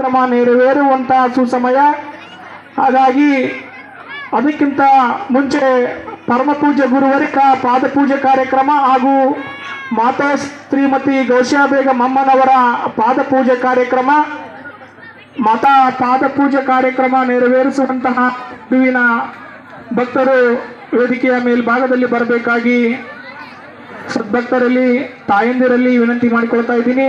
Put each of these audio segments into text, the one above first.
ಕಾರ್ಯಕ್ರಮ ನೆರವೇರುವಂತಹ ಸುಸಮಯ. ಹಾಗಾಗಿ ಅದಕ್ಕಿಂತ ಮುಂಚೆ ಪರಮಪೂಜ್ಯ ಗುರುವರಿಕ ಪಾದಪೂಜೆ ಕಾರ್ಯಕ್ರಮ ಹಾಗೂ ಮಾತಾ ಶ್ರೀಮತಿ ಗೌಶಾಬೇಗ ಬೇಗಂ ಅಮ್ಮನವರ ಪಾದಪೂಜೆ ಕಾರ್ಯಕ್ರಮ, ಮಾತಾ ಪಾದಪೂಜೆ ಕಾರ್ಯಕ್ರಮ ನೆರವೇರಿಸುವಂತಹ ಹೂವಿನ ಭಕ್ತರು ವೇದಿಕೆಯ ಮೇಲ್ಭಾಗದಲ್ಲಿ ಬರಬೇಕಾಗಿ ಸದ್ಭಕ್ತರಲ್ಲಿ ತಾಯಂದಿರಲ್ಲಿ ವಿನಂತಿ ಮಾಡಿಕೊಳ್ತಾ ಇದ್ದೀನಿ.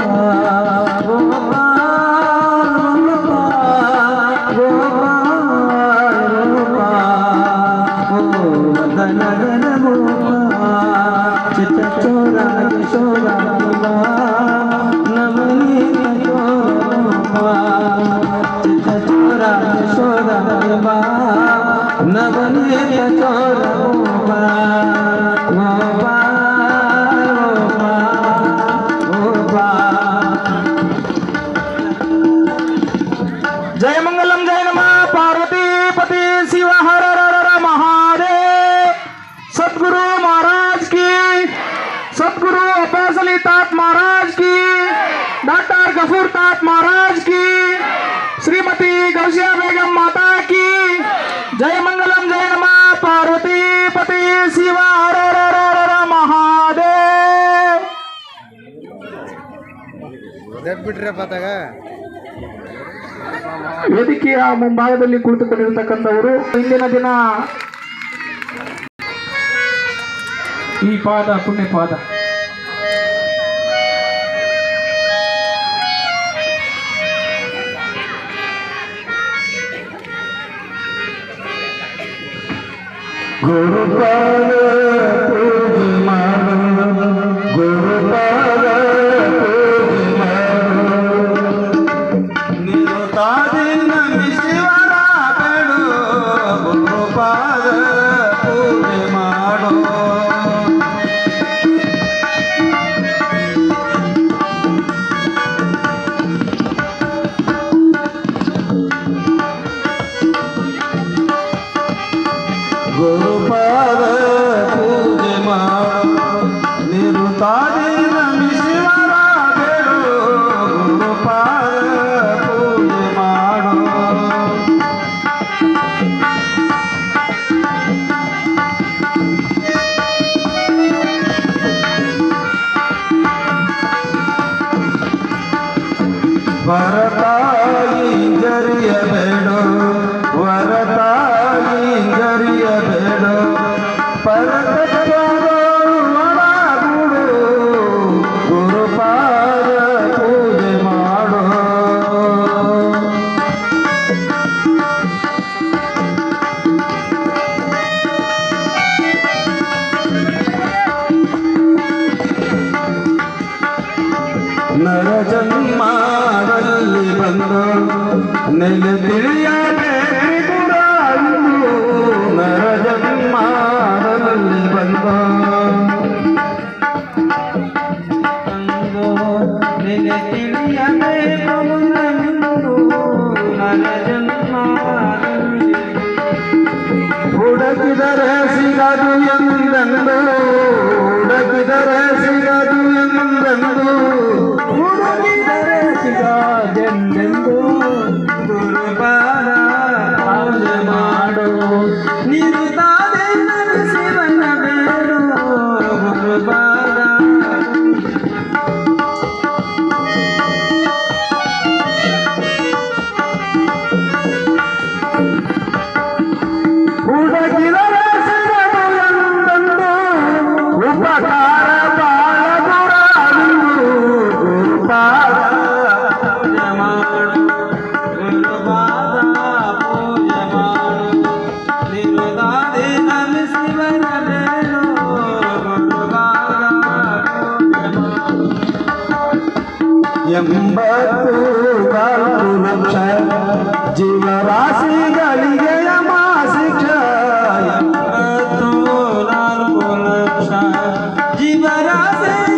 Radha. महाराज की डॉक्टर गफूर तात महाराज की श्रीमती गौसिया बेगम माता की जय मंगलम जय नमः पार्वती पति शिव हर हर हर हर हर महादेव ಬಿಟ್ರಪ್ಪ ತಾಗ ವೇದಿಕೆಯ ಮುಂಭಾಗದಲ್ಲಿ ಕುಳಿತುಕೊಂಡಿರ್ತಕ್ಕಂಥವರು ಇಂದಿನ ದಿನ ಈ ಪಾದ ಪುಣ್ಯ ಪಾದ गुरुपाल गुरुपाल निरुता दिन विश्वरा बेड़ो गुरुपाल يا بني ನೆಲೆ ತಿಳಿಯಬೇಕು ನರ ಜನ್ಮಾದಲ್ಲಿ ಬಂದು ನೆಲೆ ತಿಳಿಯಬೇಕು ನರ ಜನ್ಮಾದಲ್ಲಿ ಹುಡುಕಿದರೆ ಸಿಗದು ಎಂದೆಂದು ಹುಡುಕಿದರೆ जीव राशी गास जीव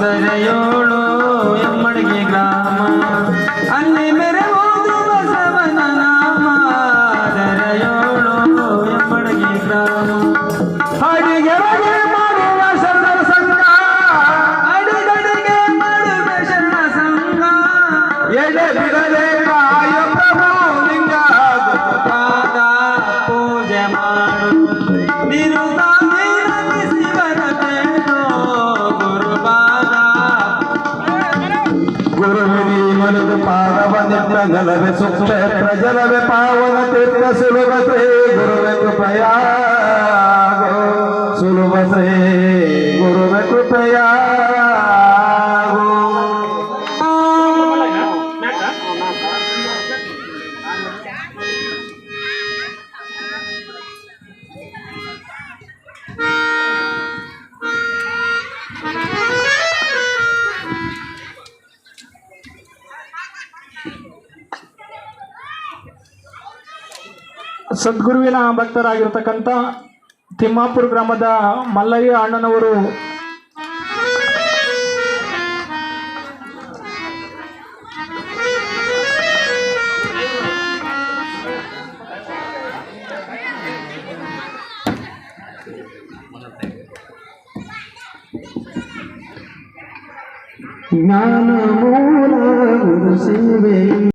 ದರೆಯೋಳು ಎಮ್ಮಡಿಗೆ ಗ್ರಾಮ. ಅಲ್ಲಿ ಮೆರೆವುದು ಬಸವನ ನಾಮ. ದರೆಯೋಳು ಎಮ್ಮಡಿಗೆ ಗ್ರಾಮ. ಅಡಿಗೆರಗೆ मंगल सुख प्रजल पावन तीर्थ सुलभ से गुरु कृपया ಸದ್ಗುರುವಿನ ಭಕ್ತರಾಗಿರ್ತಕ್ಕಂಥ ತಿಮ್ಮಾಪುರ ಗ್ರಾಮದ ಮಲ್ಲಯ್ಯ ಅಣ್ಣನವರು. ಜ್ಞಾನ ಮೂಲ ಗುರು ಸೇವೆ.